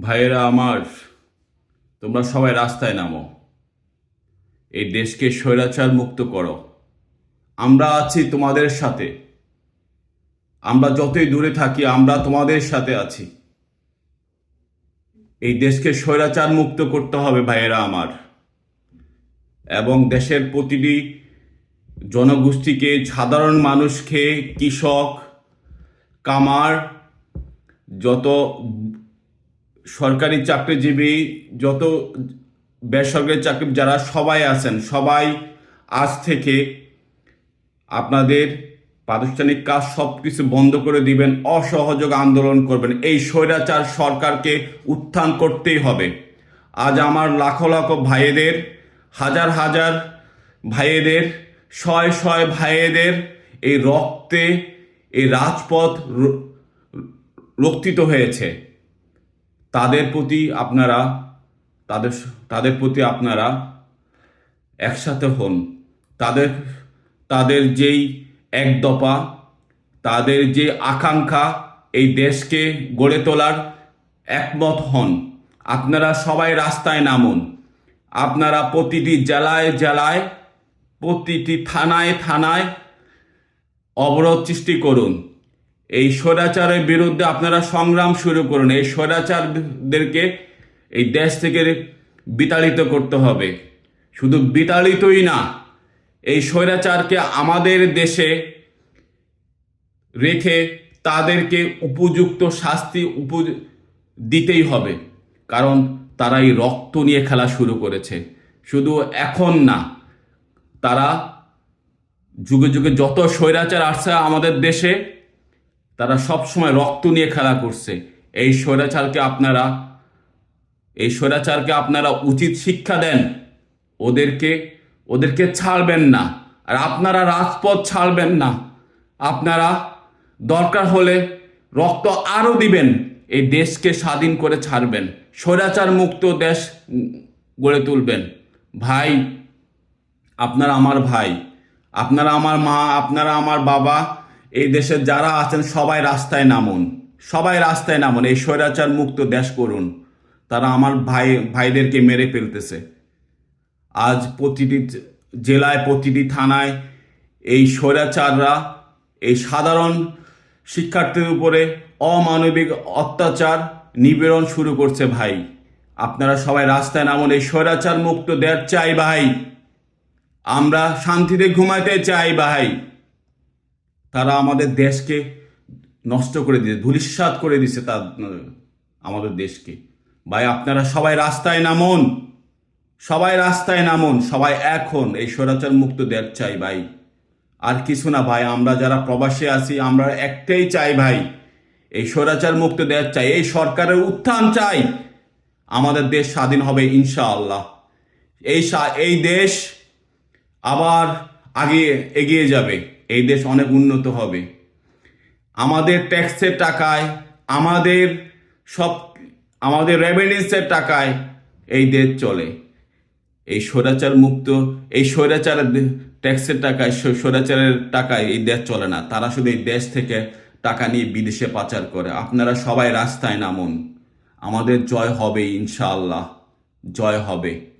ভাইয়েরা আমার, তোমরা সবাই রাস্তায় নামো। এই দেশকে স্বৈরাচার মুক্ত করো। আমরা আছি তোমাদের সাথে। আমরা যতই দূরে থাকি, আমরা তোমাদের সাথে আছি। এই দেশকে স্বৈরাচার মুক্ত করতে হবে ভাইয়েরা আমার। এবং দেশের প্রতিটি জনগোষ্ঠীকে, সাধারণ মানুষকে, কৃষক, কামার, যত সরকারি চাকরিজীবী, যত বেসরকারি চাকরি, যারা সবাই আছেন, সবাই আজ থেকে আপনাদের প্রাতিষ্ঠানিক কাজ সব কিছু বন্ধ করে দিবেন, অসহযোগ আন্দোলন করবেন। এই স্বৈরাচার সরকারকে উত্থান করতেই হবে। আজ আমার লাখো লাখো ভাইয়েদের হাজার হাজার ভাইয়েদের শয় শয় ভাইয়েদের এই রক্তে, এই রাজপথ রক্তিত হয়েছে। তাদের প্রতি আপনারা, তাদের তাদের প্রতি আপনারা একসাথে হন। তাদের তাদের যেই এক দফা, তাদের যে আকাঙ্ক্ষা এই দেশকে গড়ে তোলার, একমত হন। আপনারা সবাই রাস্তায় নামুন। আপনারা প্রতিটি জেলায় জেলায়, প্রতিটি থানায় থানায় অবরোধ সৃষ্টি করুন। এই স্বৈরাচারের বিরুদ্ধে আপনারা সংগ্রাম শুরু করুন। এই স্বৈরাচারদেরকে এই দেশ থেকে বিতাড়িত করতে হবে। শুধু বিতাড়িতই না, এই স্বৈরাচারকে আমাদের দেশে রেখে তাদেরকে উপযুক্ত শাস্তি উপ দিতেই হবে। কারণ তারা এই রক্ত নিয়ে খেলা শুরু করেছে। শুধু এখন না, তারা যুগে যুগে যত স্বৈরাচার আসছে আমাদের দেশে তারা সব সময় রক্ত নিয়ে খেলা করছে। এই স্বৈরাচারকে আপনারা, এই স্বৈরাচারকে আপনারা উচিত শিক্ষা দেন। ওদেরকে ওদেরকে ছাড়বেন না। আর আপনারা রাজপথ ছাড়বেন না। আপনারা দরকার হলে রক্ত আরও দিবেন, এই দেশকে স্বাধীন করে ছাড়বেন। স্বৈরাচার মুক্ত দেশ গড়ে তুলবেন। ভাই, আপনারা আমার ভাই, আপনারা আমার মা, আপনারা আমার বাবা এই দেশের যারা আছেন সবাই রাস্তায় নামুন। সবাই রাস্তায় নামুন। এই স্বৈরাচার মুক্ত দেশ করুন। তারা আমার ভাই, ভাইদেরকে মেরে ফেলতেছে। আজ প্রতিটি জেলায়, প্রতিটি থানায় এই স্বৈরাচাররা, এই সাধারণ শিক্ষার্থীর উপরে অমানবিক অত্যাচার নিবেদন শুরু করছে ভাই। আপনারা সবাই রাস্তায় নামুন। এই স্বৈরাচার মুক্ত দেশ চাই ভাই। আমরা শান্তিতে ঘুমাইতে চাই ভাই। তারা আমাদের দেশকে নষ্ট করে দিয়েছে, ধূলিসাৎ করে দিছে তার আমাদের দেশকে। ভাই, আপনারা সবাই রাস্তায় নামুন। সবাই রাস্তায় নামুন। সবাই এখন এই স্বৈরাচার মুক্ত দেশ চাই ভাই। আর কিছু না ভাই, আমরা যারা প্রবাসে আছি, আমরা একটাই চাই ভাই, এই স্বৈরাচার মুক্ত দেশ চাই, এই সরকারের উত্থান চাই। আমাদের দেশ স্বাধীন হবে ইনশাআল্লাহ। এই এই দেশ আবার আগে এগিয়ে যাবে। এই দেশ অনেক উন্নত হবে। আমাদের ট্যাক্সের টাকায়, আমাদের সব, আমাদের রেভিনিউসের টাকায় এই দেশ চলে। এই স্বৈরাচার মুক্ত, এই স্বৈরাচারের ট্যাক্সের টাকায়, স্বৈরাচারের টাকায় এই দেশ চলে না। তারা শুধু এই দেশ থেকে টাকা নিয়ে বিদেশে পাচার করে। আপনারা সবাই রাস্তায় নামুন। আমাদের জয় হবে ইনশাআল্লাহ। জয় হবে।